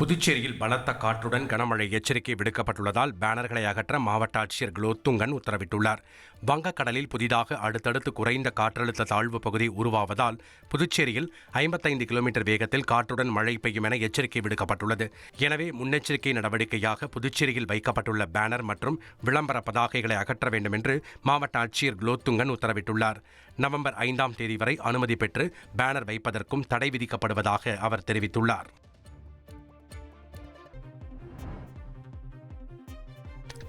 புதுச்சேரியில் பலத்த காற்றுடன் கனமழை எச்சரிக்கை விடுக்கப்பட்டுள்ளதால் பேனர்களை அகற்ற மாவட்ட ஆட்சியர் குலோத்துங்கன் உத்தரவிட்டுள்ளார். வங்கக்கடலில் புதிதாக அடுத்தடுத்து குறைந்த காற்றழுத்த தாழ்வு பகுதி உருவாவதால் புதுச்சேரியில் ஐம்பத்தைந்து கிலோமீட்டர் வேகத்தில் காற்றுடன் மழை பெய்யும் என எச்சரிக்கை விடுக்கப்பட்டுள்ளது. எனவே முன்னெச்சரிக்கை நடவடிக்கையாக புதுச்சேரியில் வைக்கப்பட்டுள்ள பேனர் மற்றும் விளம்பர பதாகைகளை அகற்ற வேண்டும் என்று மாவட்ட ஆட்சியர் குலோத்துங்கன் உத்தரவிட்டுள்ளார். நவம்பர் ஐந்தாம் தேதி வரை அனுமதி பெற்று பேனர் வைப்பதற்கும் தடை விதிக்கப்படுவதாக அவர் தெரிவித்துள்ளார்.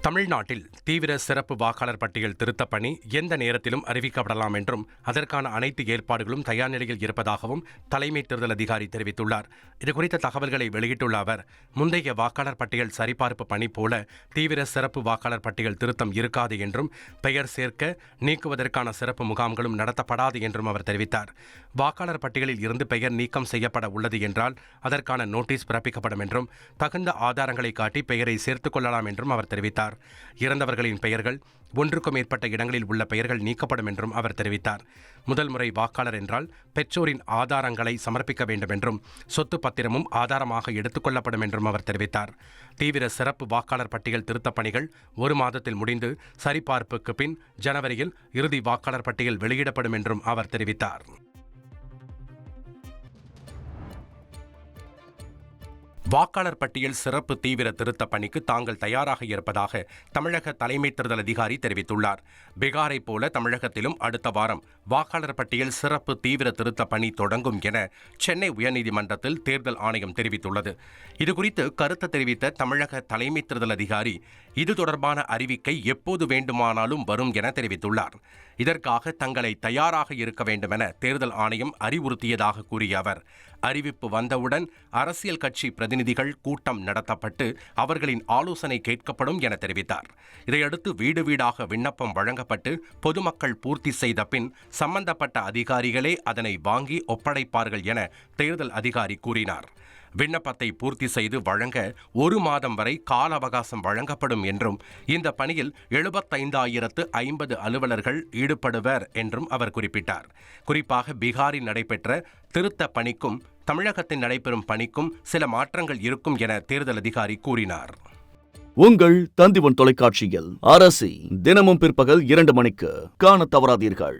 தமிழ்நாட்டில் தீவிர சிறப்பு வாக்காளர் பட்டியல் திருத்தப் பணி எந்த நேரத்திலும் அறிவிக்கப்படலாம் என்றும் அதற்கான அனைத்து ஏற்பாடுகளும் தயார் நிலையில் இருப்பதாகவும் தலைமை தேர்தல் அதிகாரி தெரிவித்துள்ளார். இதுகுறித்த தகவல்களை வெளியிட்டுள்ள அவர் முந்தைய வாக்காளர் பட்டியல் சரிபார்ப்பு பணி போல தீவிர சிறப்பு வாக்காளர் பட்டியல் திருத்தம் இருக்காது என்றும் பெயர் சேர்க்க நீக்குவதற்கான சிறப்பு முகாம்களும் நடத்தப்படாது என்றும் அவர் தெரிவித்தார். வாக்காளர் பட்டியலில் இருந்து பெயர் நீக்கம் செய்யப்பட உள்ளது என்றால் அதற்கான நோட்டீஸ் பிறப்பிக்கப்படும் என்றும் தகுந்த ஆதாரங்களை காட்டி பெயரை சேர்த்துக் கொள்ளலாம் என்றும் அவர் தெரிவித்தார். இறந்தவர்களின் பெயர்கள் ஒன்றுக்கும் மேற்பட்ட இடங்களில் உள்ள பெயர்கள் நீக்கப்படும் என்றும் அவர் தெரிவித்தார். முதல் முறை வாக்காளர் என்றால் பெற்றோரின் ஆதாரங்களை சமர்ப்பிக்க வேண்டும் என்றும் சொத்து பத்திரமும் ஆதாரமாக எடுத்துக்கொள்ளப்படும் என்றும் அவர் தெரிவித்தார். தீவிர சிறப்பு வாக்காளர் பட்டியல் திருத்தப் பணிகள் ஒரு மாதத்தில் முடிந்து சரிபார்ப்புக்கு பின் ஜனவரியில் இறுதி வாக்காளர் பட்டியல் வெளியிடப்படும் என்றும் அவர் தெரிவித்தார். வாக்காளர் பட்டியல் சிறப்பு தீவிர திருத்த பணிக்கு தாங்கள் தயாராக இருப்பதாக தமிழக தலைமை தேர்தல் அதிகாரி தெரிவித்துள்ளார். பீகாரைப் போல தமிழகத்திலும் அடுத்த வாரம் வாக்காளர் பட்டியல் சிறப்பு தீவிர திருத்த பணி தொடங்கும் என சென்னை உயர்நீதிமன்றத்தில் தேர்தல் ஆணையம் தெரிவித்துள்ளது. இதுகுறித்து கருத்து தெரிவித்த தமிழக தலைமை தேர்தல் அதிகாரி இது தொடர்பான அறிவிக்கை எப்போது வேண்டுமானாலும் வரும் என தெரிவித்துள்ளார். இதற்காக தங்களை தயாராக இருக்க வேண்டுமென தேர்தல் ஆணையம் அறிவுறுத்தியதாக கூறிய அவர். அறிவிப்பு வந்தவுடன் அரசியல் கட்சி பிரதிநிதிகள் கூட்டம் நடத்தப்பட்டு அவர்களின் ஆலோசனை கேட்கப்படும் என தெரிவித்தார். இதையடுத்து வீடு வீடாக விண்ணப்பம் வழங்கப்பட்டு பொதுமக்கள் பூர்த்தி செய்த பின் சம்பந்தப்பட்ட அதிகாரிகளே அதனை வாங்கி ஒப்படைப்பார்கள் என தேர்தல் அதிகாரி கூறினார். விண்ணப்பத்தை பூர்த்தி செய்து வழங்க ஒரு மாதம் வரை கால அவகாசம் வழங்கப்படும் என்றும் இந்த பணியில் எழுபத்தைந்தாயிரத்து ஐம்பது அலுவலர்கள் ஈடுபடுவர் என்றும் அவர் குறிப்பிட்டார். குறிப்பாக பீகாரில் நடைபெற்ற திருத்த பணிக்கும் தமிழகத்தில் நடைபெறும் பணிக்கும் சில மாற்றங்கள் இருக்கும் என தேர்தல் அதிகாரி கூறினார். உங்கள் தந்திவன் தொலைக்காட்சியில் அரசி தினமும் பிற்பகல் இரண்டு மணிக்கு காணத் தவறாதீர்கள்.